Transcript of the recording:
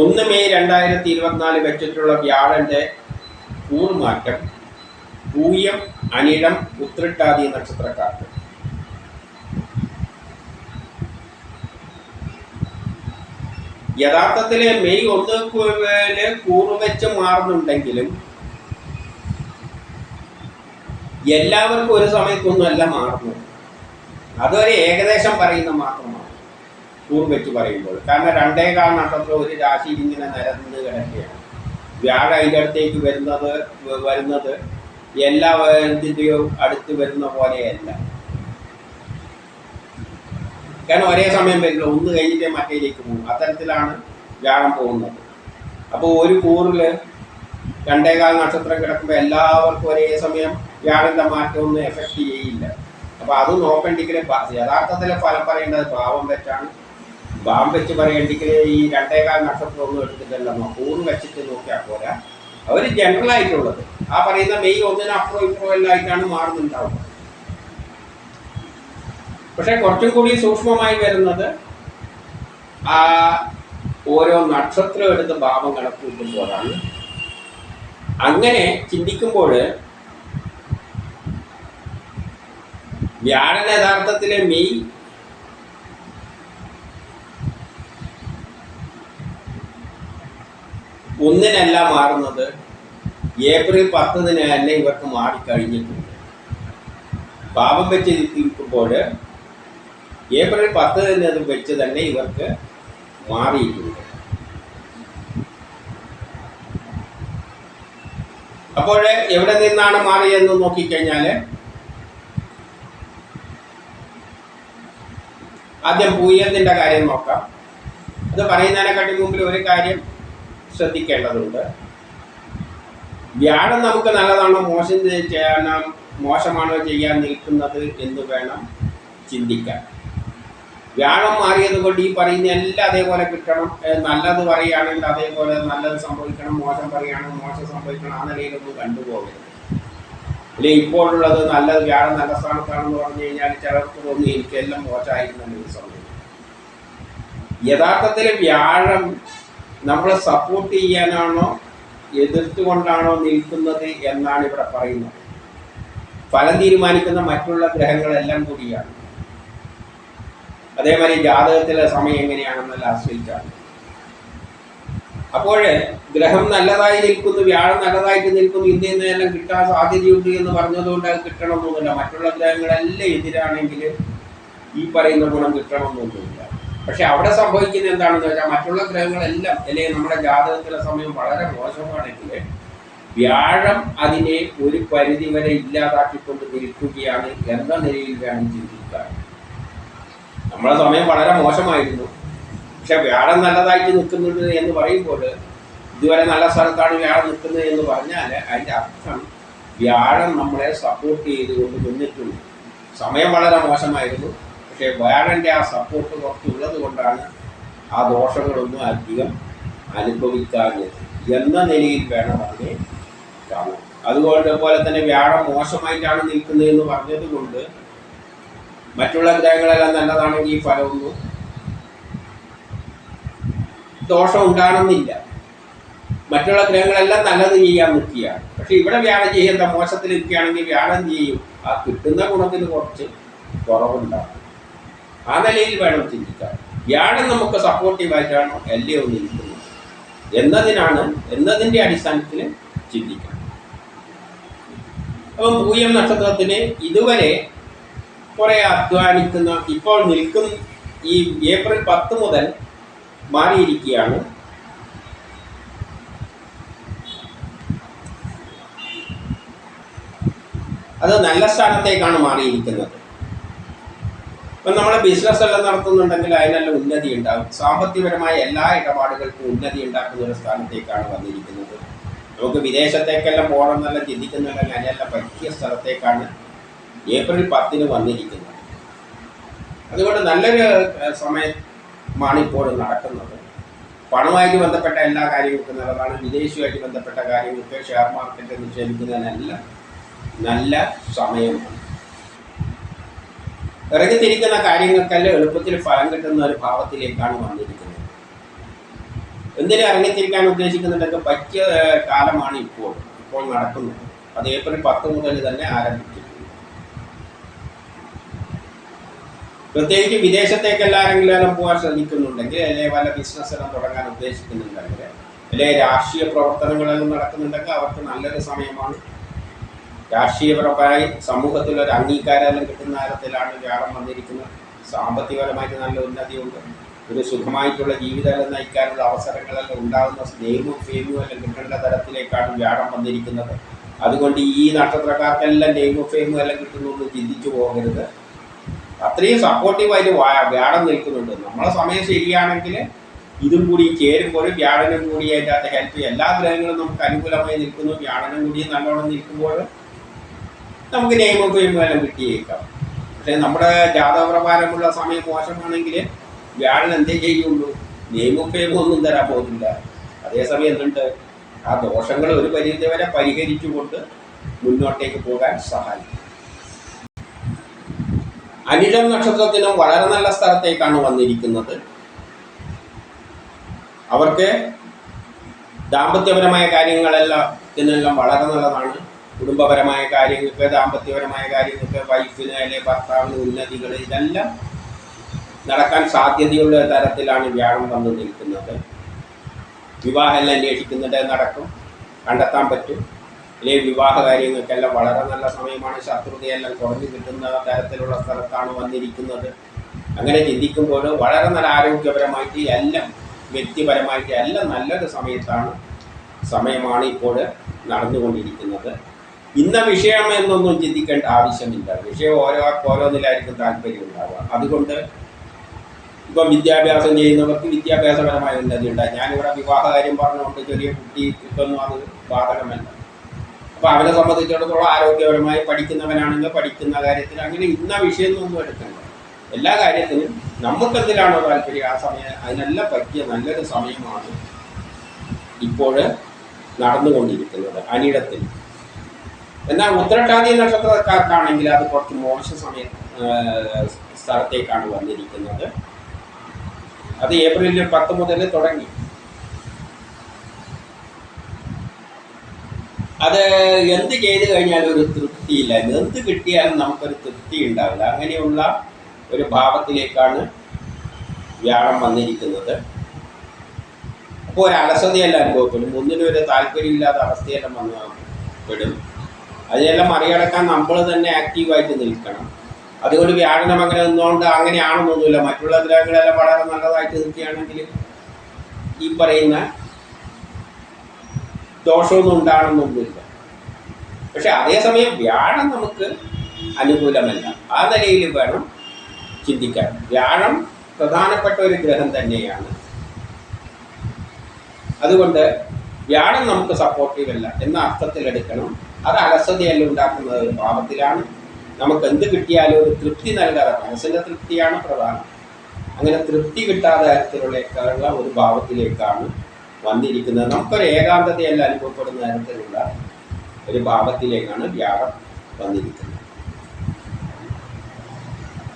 ഒന്ന് മെയ് രണ്ടായിരത്തി ഇരുപത്തിനാല് വെച്ചിട്ടുള്ള വ്യാഴന്റെ കൂർമാറ്റം പൂയം അനിഴം ഉത്രട്ടാതി നക്ഷത്രക്കാർക്ക്. യഥാർത്ഥത്തിൽ മെയ് ഒന്ന് കൂറുവെച്ച് കൂറ് മാറുന്നുണ്ടെങ്കിലും എല്ലാവർക്കും ഒരു സമയത്തൊന്നുമല്ല മാറുന്നത്. അതൊരു ഏകദേശം പറയുന്ന മാത്രമാണ്. കൂറ് വെച്ച് പറയുമ്പോൾ. കാരണം രണ്ടേകാൽ നക്ഷത്രം ഒരു രാശിയിൽ ഇങ്ങനെ നിരന്ന് കിടക്കുകയാണ്. വ്യാഴ അതിന്റെ അടുത്തേക്ക് വരുന്നത് വരുന്നത് എല്ലാ ഇതിന്റെയും അടുത്ത് വരുന്ന പോലെയല്ല. കാരണം ഒരേ സമയം വരില്ല. ഒന്ന് കഴിഞ്ഞിട്ട് മറ്റേലേക്ക് പോകും. അത്തരത്തിലാണ് വ്യാഴം പോകുന്നത്. അപ്പോൾ ഒരു കൂറിൽ രണ്ടേകാൽ നക്ഷത്രം കിടക്കുമ്പോൾ എല്ലാവർക്കും ഒരേ സമയം വ്യാഴന്റെ മാറ്റമൊന്നും എഫക്റ്റ് ചെയ്യില്ല. അപ്പോൾ അത് നോക്കണ്ടെങ്കിൽ യഥാർത്ഥത്തിൽ ഫലം പറയേണ്ടത് ഭാവം വെച്ചാണ് വെച്ച് പറയണ്ടെങ്കിൽ ഈ രണ്ടേകാൽ നക്ഷത്രം ഒന്നും എടുത്തിട്ടല്ല ഊണ് വെച്ചിട്ട് നോക്കിയാൽ പോരാ. അവർ ജനറൽ ആയിട്ടുള്ളത്. ആ പറയുന്ന മെയ് ഒന്നിന് അപ്പുറം എല്ലാം ആയിട്ടാണ് മാറുന്നുണ്ടാവുക പക്ഷെ കുറച്ചും കൂടി സൂക്ഷ്മമായി വരുന്നത് ആ ഓരോ നക്ഷത്രം എടുത്ത് ഭാവം കണക്കൂട്ടുമ്പോഴാണ് അങ്ങനെ ചിന്തിക്കുമ്പോൾ വ്യാഴൻ യഥാർത്ഥത്തിലെ മെയ് ഒന്നിനല്ല മാറുന്നത്. ഏപ്രിൽ പത്തിന് തന്നെ ഇവർക്ക് മാറിക്കഴിഞ്ഞിട്ടുണ്ട്. പാപം വെച്ച് നിൽക്കുമ്പോൾ ഏപ്രിൽ പത്തിന് അത് വെച്ച് തന്നെ ഇവർക്ക് മാറിയിട്ടുണ്ട്. അപ്പോൾ എവിടെ നിന്നാണ് മാറിയതെന്ന് നോക്കിക്കഴിഞ്ഞാൽ ആദ്യം പൂയത്തിന്റെ കാര്യം നോക്കാം. അത് പറയുന്നതിനെക്കാട്ടി മുമ്പിൽ ഒരു കാര്യം ശ്രദ്ധിക്കേണ്ടതുണ്ട്. വ്യാഴം നമുക്ക് നല്ലതാണോ? മോശം ചെയ്യാനോ മോശമാണോ ചെയ്യാൻ നിൽക്കുന്നത് എന്ന് വേണം ചിന്തിക്കാൻ. വ്യാഴം മാറിയത് കൊണ്ട് ഈ പറയുന്ന എല്ലാം അതേപോലെ കിട്ടണം. നല്ലത് പറയുകയാണെങ്കിൽ അതേപോലെ നല്ലത് സംഭവിക്കണം മോശം പറയുകയാണെങ്കിൽ മോശം സംഭവിക്കണം ആ നിലയിലൊന്നും കണ്ടുപോകരുത്. അല്ലെ ഇപ്പോഴുള്ളത് നല്ലത് വ്യാഴം നല്ല സ്ഥാനത്താണെന്ന് പറഞ്ഞു കഴിഞ്ഞാൽ ചിലർക്ക് തോന്നി എനിക്കെല്ലാം മോശമായിരുന്നു സമയം യഥാർത്ഥത്തിൽ വ്യാഴം നമ്മളെ സപ്പോർട്ട് ചെയ്യാനാണോ എതിർത്തുകൊണ്ടാണോ നിൽക്കുന്നത് എന്നാണ് ഇവിടെ പറയുന്നത്. ഫലം തീരുമാനിക്കുന്ന മറ്റുള്ള ഗ്രഹങ്ങളെല്ലാം കൂടിയാണ്. അതേമാതിരി ജാതകത്തിലെ സമയം എങ്ങനെയാണെന്നല്ല ആശ്രയിച്ചാണ്. അപ്പോൾ ഗ്രഹം നല്ലതായി നിൽക്കുന്നു വ്യാഴം നല്ലതായിട്ട് നിൽക്കുന്നു ഇന്ത്യയിൽ നിന്നെല്ലാം കിട്ടാൻ സാധ്യതയുണ്ട് എന്ന് പറഞ്ഞതുകൊണ്ട് അത് കിട്ടണമെന്നൊന്നുമില്ല. മറ്റുള്ള ഗ്രഹങ്ങളെല്ലാം എതിരാണെങ്കിൽ ഈ പറയുന്ന ഗുണം കിട്ടണമെന്നൊന്നുമില്ല. പക്ഷെ അവിടെ സംഭവിക്കുന്നത് എന്താണെന്ന് വെച്ചാൽ മറ്റുള്ള ഗ്രഹങ്ങളെല്ലാം അല്ലെങ്കിൽ നമ്മുടെ ജാതകത്തിലെ സമയം വളരെ മോശമാണെങ്കിൽ വ്യാഴം അതിനെ ഒരു പരിധി വരെ ഇല്ലാതാക്കിക്കൊണ്ട് നിൽക്കുകയാണ് എന്ന നിലയിൽ വേണം ചിന്തിക്കാൻ. നമ്മളെ സമയം വളരെ മോശമായിരുന്നു. പക്ഷെ വ്യാഴം നല്ലതായിട്ട് നിൽക്കുന്നുണ്ട് എന്ന് പറയുമ്പോൾ ഇതുവരെ നല്ല സ്ഥലത്താണ് വ്യാഴം നിൽക്കുന്നത് എന്ന് പറഞ്ഞാൽ അതിന്റെ അർത്ഥം വ്യാഴം നമ്മളെ സപ്പോർട്ട് ചെയ്തുകൊണ്ട് നിന്നിട്ടുണ്ട്. സമയം വളരെ മോശമായിരുന്നു. പക്ഷേ വ്യാഴന്റെ ആ സപ്പോർട്ട് കുറച്ചുള്ളത് കൊണ്ടാണ് ആ ദോഷങ്ങളൊന്നും അധികം അനുഭവിക്കാഞ്ഞത്. എന്ന നിലയിൽ വേണം അതിനെ കാണാൻ. അതുകൊണ്ട് പോലെ തന്നെ വ്യാഴം മോശമായിട്ടാണ് നിൽക്കുന്നത് എന്ന് പറഞ്ഞത് കൊണ്ട് മറ്റുള്ള ഗ്രഹങ്ങളെല്ലാം നല്ലതാണെങ്കിൽ ഈ ഫലമൊന്നും ദോഷം ഉണ്ടാകണമെന്നില്ല മറ്റുള്ള ഗ്രഹങ്ങളെല്ലാം നല്ലത് ചെയ്യാൻ നിൽക്കുകയാണ്. പക്ഷെ ഇവിടെ വ്യാഴം ചെയ്യേണ്ട മോശത്തിൽ നിൽക്കുകയാണെങ്കിൽ വ്യാഴം ചെയ്യും. ആ കിട്ടുന്ന ഗുണത്തിന് കുറച്ച് കുറവുണ്ടാകും. ആ നിലയിൽ വേണം ചിന്തിക്കാൻ. വ്യാഴം നമുക്ക് സപ്പോർട്ടീവായിട്ടാണോ അല്ലയോ നിൽക്കുന്നത് എന്നതിനാണ് എന്നതിന്റെ അടിസ്ഥാനത്തിൽ ചിന്തിക്കണം അപ്പം പൂയം നക്ഷത്രത്തിന് ഇതുവരെ കുറെ അധ്വാനിക്കുന്ന ഇപ്പോൾ നിൽക്കും ഈ ഏപ്രിൽ പത്ത് മുതൽ മാറിയിരിക്കുകയാണ്. അത് നല്ല സ്ഥാനത്തേക്കാണ് മാറിയിരിക്കുന്നത്. ഇപ്പം നമ്മൾ ബിസിനസ് എല്ലാം നടത്തുന്നുണ്ടെങ്കിൽ അതിനെല്ലാം ഉന്നതി ഉണ്ടാകും സാമ്പത്തികപരമായ എല്ലാ ഇടപാടുകൾക്കും ഉന്നതി ഉണ്ടാക്കുന്ന ഒരു സ്ഥാനത്തേക്കാണ് വന്നിരിക്കുന്നത്. നമുക്ക് വിദേശത്തേക്കെല്ലാം പോകണം എന്നെല്ലാം ചിന്തിക്കുന്നുണ്ടെങ്കിൽ അതിനെല്ലാം പറ്റിയ സ്ഥലത്തേക്കാണ് ഏപ്രിൽ പത്തിന് വന്നിരിക്കുന്നത്. അതുകൊണ്ട് നല്ലൊരു സമയമാണ് ഇപ്പോൾ നടക്കുന്നത്. പണവുമായിട്ട് ബന്ധപ്പെട്ട എല്ലാ കാര്യങ്ങൾക്കും നല്ലതാണ്. വിദേശവുമായിട്ട് ബന്ധപ്പെട്ട കാര്യങ്ങൾക്ക് ഷെയർ മാർക്കറ്റ് നിക്ഷേപിക്കുന്നതിനെല്ലാം നല്ല സമയമാണ്. ഇറങ്ങിത്തിരിക്കുന്ന കാര്യങ്ങൾക്കല്ല എളുപ്പത്തിൽ ഫലം കിട്ടുന്ന ഒരു ഭാവത്തിലേക്കാണ് വന്നിരിക്കുന്നത്. എന്തിനു ഇറങ്ങിത്തിരിക്കാൻ ഉദ്ദേശിക്കുന്നുണ്ടെങ്കിൽ പറ്റിയ കാലമാണ് ഇപ്പോൾ. ഇപ്പോൾ നടക്കുന്നത് അത് ഏപ്രിൽ പത്ത് മുതൽ തന്നെ ആരംഭിച്ചിരിക്കുന്നു പ്രത്യേകിച്ച് വിദേശത്തേക്ക് എല്ലാവരെങ്കിലും പോകാൻ ശ്രമിക്കുന്നുണ്ടെങ്കിൽ അല്ലെങ്കിൽ വല്ല ബിസിനസ് എല്ലാം തുടങ്ങാൻ ഉദ്ദേശിക്കുന്നുണ്ടെങ്കിൽ അല്ലെങ്കിൽ രാഷ്ട്രീയ പ്രവർത്തനങ്ങളെല്ലാം നടക്കുന്നുണ്ടെങ്കിൽ അവർക്ക് നല്ലൊരു സമയമാണ്. രാഷ്ട്രീയപരമായി സമൂഹത്തിൽ ഒരു അംഗീകാരം കിട്ടുന്ന തരത്തിലാണ് വ്യാഴം വന്നിരിക്കുന്നത്. സാമ്പത്തികപരമായിട്ട് നല്ല ഉന്നതിയുണ്ട്. ഒരു സുഖമായിട്ടുള്ള ജീവിതം നയിക്കാനുള്ള അവസരങ്ങളെല്ലാം ഉണ്ടാകുന്ന സ്നേഹവും ഫെയിമും എല്ലാം കിട്ടേണ്ട തരത്തിലേക്കാണ് വ്യാഴം വന്നിരിക്കുന്നത്. അതുകൊണ്ട് ഈ നക്ഷത്രക്കാർക്കെല്ലാം നെയിമും ഫെയിമും എല്ലാം കിട്ടുന്നു ചിന്തിച്ചു പോകരുത്. അത്രയും സപ്പോർട്ടീവായിട്ട് വ്യാഴം നിൽക്കുന്നുണ്ട്. നമ്മളെ സമയം ശരിയാണെങ്കിൽ ഇതും കൂടി ചേരുമ്പോൾ വ്യാഴനും കൂടി അതിന്റെ അകത്ത് ഹെൽപ്പ് എല്ലാ ഗ്രഹങ്ങളും നമുക്ക് അനുകൂലമായി നിൽക്കുന്നു. വ്യാഴനും കൂടി നല്ലോണം നിൽക്കുമ്പോൾ നമുക്ക് നിയമം തൊഴിലും കിട്ടിയേക്കാം. പക്ഷേ നമ്മുടെ ജാതകപ്രകാരമുള്ള സമയം മോശമാണെങ്കിൽ വ്യാഴൻ എന്തേ ചെയ്യുള്ളൂ? നിയമം ഫെയിമും ഒന്നും തരാൻ പോകുന്നില്ല. അതേസമയം എന്തുണ്ട്? ആ ദോഷങ്ങൾ ഒരു പരിധി വരെ പരിഹരിച്ചുകൊണ്ട് മുന്നോട്ടേക്ക് പോകാൻ സഹായിക്കും. അനിഴം നക്ഷത്രത്തിനും വളരെ നല്ല സ്ഥലത്തേക്കാണ് വന്നിരിക്കുന്നത്. അവർക്ക് ദാമ്പത്യപരമായ കാര്യങ്ങളെല്ലാം ഇതിനെല്ലാം വളരെ നല്ലതാണ്. കുടുംബപരമായ കാര്യങ്ങൾക്ക് ദാമ്പത്യപരമായ കാര്യങ്ങൾക്ക് വൈഫിന് അല്ലെ ഭർത്താവിന് ഉന്നതികൾ ഇതെല്ലാം നടക്കാൻ സാധ്യതയുള്ള തരത്തിലാണ് വ്യാഴം വന്നു നിൽക്കുന്നത്. വിവാഹമെല്ലാം അന്വേഷിക്കുന്നുണ്ട് നടക്കും കണ്ടെത്താൻ പറ്റും. അല്ലെങ്കിൽ വിവാഹ കാര്യങ്ങൾക്കെല്ലാം വളരെ നല്ല സമയമാണ്. ശത്രുതയെല്ലാം കുറഞ്ഞു കിട്ടുന്ന തരത്തിലുള്ള സ്ഥലത്താണ് വന്നിരിക്കുന്നത്. അങ്ങനെ ചിന്തിക്കുമ്പോൾ വളരെ നല്ല ആരോഗ്യപരമായിട്ട് എല്ലാം വ്യക്തിപരമായിട്ട് എല്ലാം നല്ലൊരു സമയത്താണ് സമയമാണ് ഇപ്പോൾ നടന്നുകൊണ്ടിരിക്കുന്നത്. ഇന്ന വിഷയം എന്നൊന്നും ചിന്തിക്കേണ്ട ആവശ്യമില്ല. വിഷയം ഓരോ ഓരോന്നിലായിരിക്കും താല്പര്യം ഉണ്ടാവുക. അതുകൊണ്ട് ഇപ്പം വിദ്യാഭ്യാസം ചെയ്യുന്നവർക്ക് വിദ്യാഭ്യാസപരമായ ഉന്നതി ഉണ്ടായി ഞാനിവിടെ വിവാഹ കാര്യം പറഞ്ഞുകൊണ്ട് ചെറിയ കുട്ടി കിട്ടുന്നു അത് ബാധകമല്ല. അപ്പോൾ അവനെ സംബന്ധിച്ചിടത്തോളം ആരോഗ്യപരമായി പഠിക്കുന്നവനാണെങ്കിൽ പഠിക്കുന്ന കാര്യത്തിൽ അങ്ങനെ ഇന്ന വിഷയം ഒന്നും എടുക്കണ്ട. എല്ലാ കാര്യത്തിനും നമുക്ക് എന്തിനാണോ താല്പര്യം? ആ സമയം അതിനെല്ലാം പറ്റിയ നല്ലൊരു സമയമാണ് ഇപ്പോൾ നടന്നുകൊണ്ടിരിക്കുന്നത് അനിടത്തിൽ. എന്നാൽ ഉത്രട്ടാതി നക്ഷത്രക്കാർക്കാണെങ്കിൽ അത് കുറച്ച് മോശ സമയ സ്ഥലത്തേക്കാണ് വന്നിരിക്കുന്നത്. അത് ഏപ്രിൽ പത്ത് മുതൽ തുടങ്ങി. അത് എന്ത് ചെയ്ത് കഴിഞ്ഞാലും ഒരു തൃപ്തിയില്ല. എന്ത് കിട്ടിയാലും നമുക്കൊരു തൃപ്തി ഉണ്ടാവില്ല. അങ്ങനെയുള്ള ഒരു ഭാവത്തിലേക്കാണ് വ്യാഴം വന്നിരിക്കുന്നത്. അപ്പോൾ ഒരു അലസതയല്ല അനുഭവപ്പെടും. ഒന്നിനും ഒരു താല്പര്യമില്ലാത്ത അവസ്ഥയെല്ലാം വന്ന് പെടും. അതിനെല്ലാം മറികടക്കാൻ നമ്മൾ തന്നെ ആക്റ്റീവായിട്ട് നിൽക്കണം. അതുകൊണ്ട് വ്യാഴനം അങ്ങനെ നിന്നുകൊണ്ട് അങ്ങനെയാണെന്നൊന്നുമില്ല മറ്റുള്ള ഗ്രഹങ്ങളെല്ലാം വളരെ നല്ലതായിട്ട് നിൽക്കുകയാണെങ്കിൽ ഈ പറയുന്ന ദോഷമൊന്നും ഉണ്ടാകണമെന്നൊന്നുമില്ല പക്ഷെ അതേസമയം വ്യാഴം നമുക്ക് അനുകൂലമല്ല. ആ നിലയിൽ വേണം ചിന്തിക്കാൻ. വ്യാഴം പ്രധാനപ്പെട്ട ഒരു ഗ്രഹം തന്നെയാണ്. അതുകൊണ്ട് വ്യാഴം നമുക്ക് സപ്പോർട്ടീവ് അല്ല എന്ന അർത്ഥത്തിലെടുക്കണം. അത് അലസതയല്ല ഉണ്ടാക്കുന്നത്. ഒരു ഭാവത്തിലാണ് നമുക്ക് എന്ത് കിട്ടിയാലും ഒരു തൃപ്തി നൽകാതെ മനസ്സിന്റെ തൃപ്തിയാണ് പ്രധാനം. അങ്ങനെ തൃപ്തി കിട്ടാത്ത തരത്തിലുള്ള ഒരു ഭാവത്തിലേക്കാണ് വന്നിരിക്കുന്നത്. നമുക്കൊരു ഏകാന്തതയല്ല അനുഭവപ്പെടുന്ന തരത്തിലുള്ള ഒരു ഭാവത്തിലേക്കാണ് വ്യാഴം വന്നിരിക്കുന്നത്.